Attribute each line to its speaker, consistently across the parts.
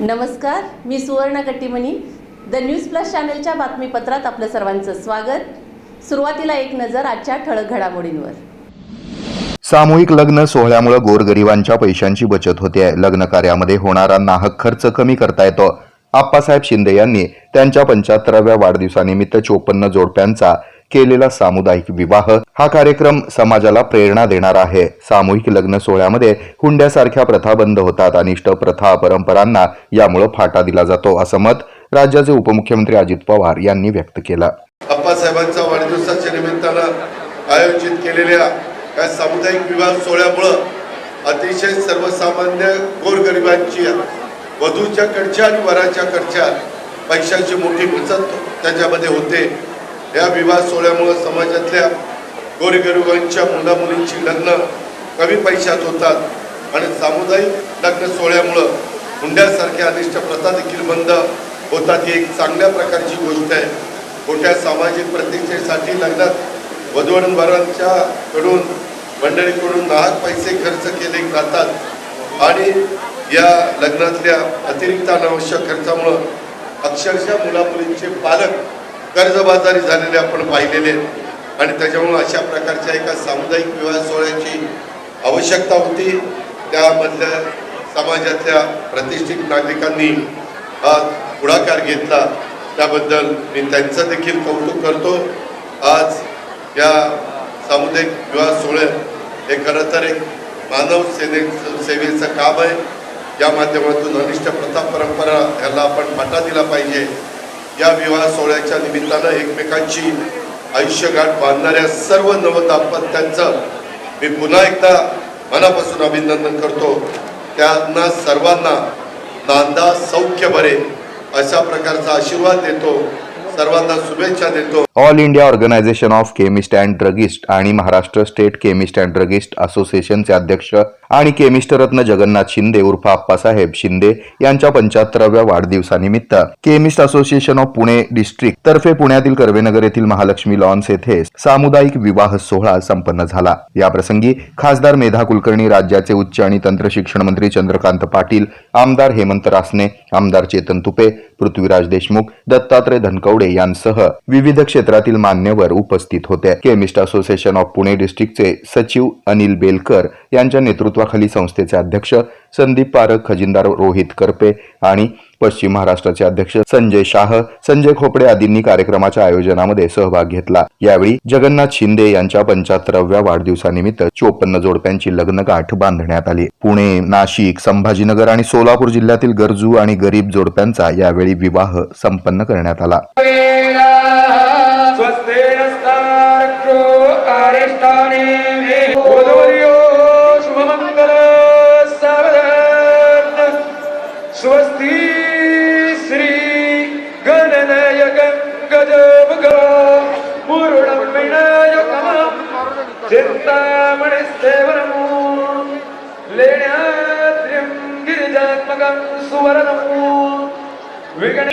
Speaker 1: नमस्कार मी सुवर्ण Kattimani. The news plus चॅनलच्या बातमीपत्रात आपलं सर्वांचं स्वागत. सुरुवातीला एक नजर आजच्या ठळक घडामोडींवर.
Speaker 2: सामूहिक लग्न सोहळ्यामुळे गोरगरिबांच्या पैशांची बचत होते. लग्न कार्यामध्ये होणारा नाहक खर्च कमी करता येतो. आप्पासाहेब शिंदे यांनी त्यांच्या पंच्याहत्तराव्या वाढदिवसानिमित्त चोपन्न जोडप्यांचा केलेला सामुदायिक विवाह हा कार्यक्रम समाजाला प्रेरणा देणार आहे. सामूहिक लग्न सोहळ्यामध्ये हुंड्यासारख्या प्रथा बंद होतात. अनिष्ट प्रथा परंपरांना यामुळे फाटा दिला जातो असं मत राज्याचे उपमुख्यमंत्री अजित पवार यांनी व्यक्त केलं.
Speaker 3: अप्पासाहेबांच्या वाढदिवसाच्या निमित्तानं आयोजित केलेल्या या सामुदायिक विवाह सोहळ्यामुळं अतिशय सर्वसामान्य गोरगरिबांची वधूच्या कडच्या आणि वराच्या कडच्या पैशाची मोठी बचत त्याच्यामध्ये होते. या विवाह सोहळ्यामुळं समाजातल्या गोरगरिबांच्या मुलामुलींची लग्न कमी पैशात होतात आणि सामुदायिक लग्न सोहळ्यामुळं हुंड्यासारख्या अनिष्ट प्रथा देखील बंद होतात ही एक चांगल्या प्रकारची गोष्ट आहे. मोठ्या सामाजिक प्रतिष्ठेसाठी लग्नात वधूवरांच्या कडून मंडळीकडून नाहक पैसे खर्च केले जातात आणि या लग्नातल्या अतिरिक्त अनावश्यक खर्चामुळं अक्षरशः मुलामुलींचे पालक कर्जबाजारी झालेले आपण पाहिलेले आणि त्याच्यामुळं अशा प्रकारच्या एका सामुदायिक विवाह सोहळ्याची आवश्यकता होती. त्यामधल्या समाजातल्या प्रतिष्ठित नागरिकांनी हा पुढाकार घेतला. त्याबद्दल मी त्यांचं देखील कौतुक करतो. आज या सामुदायिक विवाह सोहळ्यात हे खरं तर एक मानव सेने सेवेचं काम आहे. या माध्यमातून अनिष्ट प्रथा परंपरा ह्याला आपण पाठा दिला पाहिजे. या विवाह सोहळ्याच्या निमित्तानं एकमेकांची आयुष्यगाठ बांधणाऱ्या सर्व नवदाम्पत्यांचं मी पुन्हा एकदा मनापासून अभिनंदन करतो. त्यांना सर्वांना नांदा सौख्य बरे अशा प्रकारचा आशीर्वाद देतो. सर्वांना शुभेच्छा देतो.
Speaker 2: All India organisation of chemist and druggist आणि Maharashtra state chemist and druggist असोसिएशनचे अध्यक्ष आणि केमिस्टरत्न जगन्नाथ शिंदे उर्फ आप्पासाहेब शिंदे यांच्या पंच्याहत्तराव्या वाढदिवसानिमित्त chemist association of Pune district तर्फे पुण्यातील कर्वेनगर येथील महालक्ष्मी लॉन्स येथे सामुदायिक विवाह सोहळा संपन्न झाला. याप्रसंगी खासदार मेधा कुलकर्णी राज्याचे उच्च आणि तंत्र शिक्षण मंत्री चंद्रकांत पाटील आमदार हेमंत रासने आमदार चेतन तुपे पृथ्वीराज देशमुख दत्तात्रय धनकवडे यांसह विविध क्षेत्रातील मान्यवर उपस्थित होते. केमिस्ट असोसिएशन ऑफ पुणे डिस्ट्रिक्टचे सचिव अनिल बेलकर यांच्या नेतृत्व नेतृत्वाखाली संस्थेचे अध्यक्ष संदीप पारख खजिनदार रोहित करपे आणि पश्चिम महाराष्ट्राचे अध्यक्ष संजय शाह संजय खोपडे आदींनी कार्यक्रमाच्या आयोजनामध्ये सहभाग घेतला. यावेळी जगन्नाथ शिंदे यांच्या पंच्याहत्तराव्या वाढदिवसानिमित्त चोपन्न जोडप्यांची लग्नगाठ बांधण्यात आली. पुणे नाशिक संभाजीनगर आणि सोलापूर जिल्ह्यातील गरजू आणि गरीब जोडप्यांचा यावेळी विवाह संपन्न करण्यात आला.
Speaker 4: स्वस्तेनस्तारक्षो చింతామణి సేవనము లేణ్యాద్రిం గిరిజాత్మకం సువరణము విగణ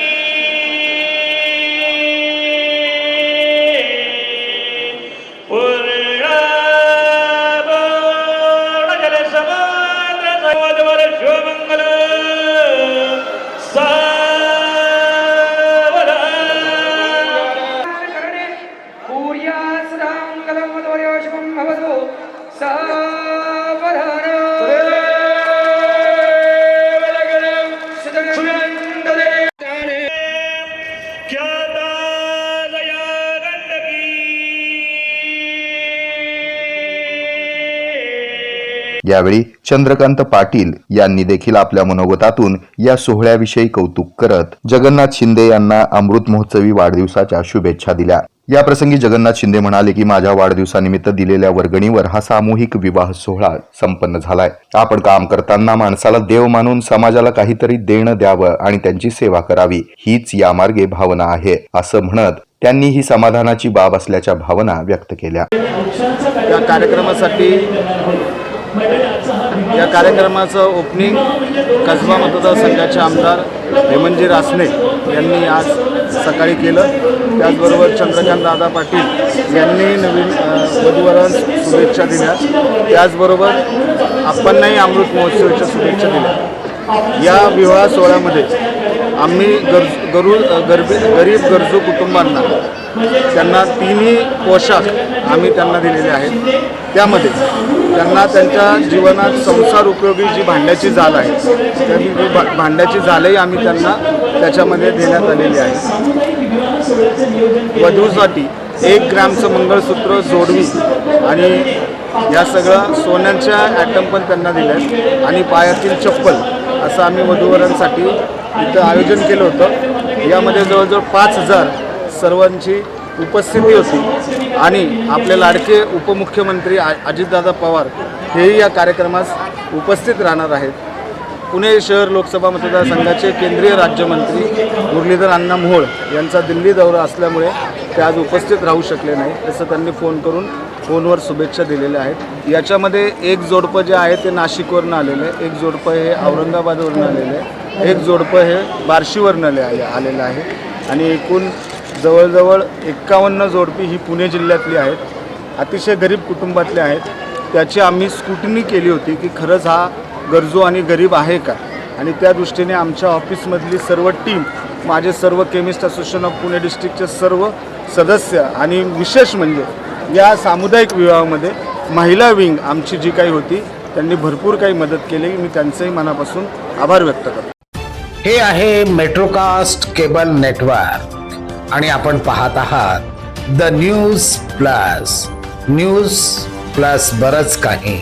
Speaker 2: यावेळी चंद्रकांत पाटील यांनी देखील आपल्या मनोगतातून या सोहळ्याविषयी कौतुक करत जगन्नाथ शिंदे यांना अमृत महोत्सवी वाढदिवसाच्या शुभेच्छा दिल्या. या प्रसंगी जगन्नाथ शिंदे म्हणाले की माझ्या वाढदिवसानिमित्त दिलेल्या वर्गणीवर हा सामूहिक विवाह सोहळा संपन्न झालाय. आपण काम करताना माणसाला देव मानून समाजाला काहीतरी देणं द्यावं आणि त्यांची सेवा करावी. हीच यामार्गे भावना आहे असं म्हणत त्यांनी ही समाधानाची बाब असल्याच्या भावना व्यक्त केल्या.
Speaker 5: या कार्यक्रमासाठी या कार्यक्रमाचं ओपनिंग कसबा मतदारसंघाचे आमदार हेमंतजी रासने यांनी आज सकाळी केलं. त्याचबरोबर चंद्रकांत दादा पाटील यांनी नवीन अ, वधूवरांस शुभेच्छा दिल्या. त्याचबरोबर आपणही अमृत महोत्सवाच्या शुभेच्छा दिल्या. या विवाह सोहळ्यामध्ये आम्ही गरज गरू गरबी गरीब गरजू कुटुंबांना त्यांना तिन्ही पोशाख आम्ही त्यांना दिलेले आहेत. त्यामध्ये त्यांना त्यांच्या जीवनात संसार उपयोगी जी भांड्याची जाल आहे त्या जी भा- भांड्याची जालही आम्ही त्यांना त्याच्यामध्ये देण्यात आलेली आहे. वधूसाठी एक ग्रॅमचं मंगळसूत्र जोडवी आणि या सगळं सोन्याच्या ॲटम पण त्यांना दिल्या आणि पायातील चप्पल असं आम्ही वधूवरांसाठी इथं आयोजन केलं होतं. यामध्ये जवळजवळ पाच हजार सर्वांची उपस्थिती होती. आणि आपले लाडके उपमुख्यमंत्री आ अजितदादा पवार हेही या कार्यक्रमास उपस्थित राहणार आहेत. पुणे शहर लोकसभा मतदारसंघाचे केंद्रीय राज्यमंत्री मुरलीधर अण्णा मोहोळ यांचा दिल्ली दौरा असल्यामुळे ते आज उपस्थित राहू शकले नाही तसं त्यांनी फोन करून फोनवर शुभेच्छा दिलेल्या आहेत. याच्यामध्ये एक जोडपं जे आहे ते नाशिकवरून आलेलं आहे. एक जोडपं हे औरंगाबादवरून आलेलं आहे. एक जोडपं हे बार्शीवरनं आले आलेलं आहे. आणि एकूण जवळजवळ एक्कावन्न जोडपी ही पुणे जिल्ह्यातली आहेत. अतिशय गरीब कुटुंबातले आहेत. त्याची आम्ही स्कुटनी केली होती की खरंच हा गरजू आणि गरीब आहे का? आणि त्या दृष्टीने आमच्या ऑफिसमधली सर्व टीम माझे सर्व केमिस्ट असोसिएशन ऑफ पुणे डिस्ट्रिक्टचे सर्व सदस्य आणि विशेष म्हणजे या सामुदायिक विवाहामध्ये महिला विंग आमची जी काही होती त्यांनी भरपूर काही मदत केली. मी त्यांचंही मनापासून आभार व्यक्त करतो.
Speaker 6: हे आहे मेट्रोकास्ट केबल नेटवर्क आणि आपण पाहत आहात the news plus news plus बरंच काही.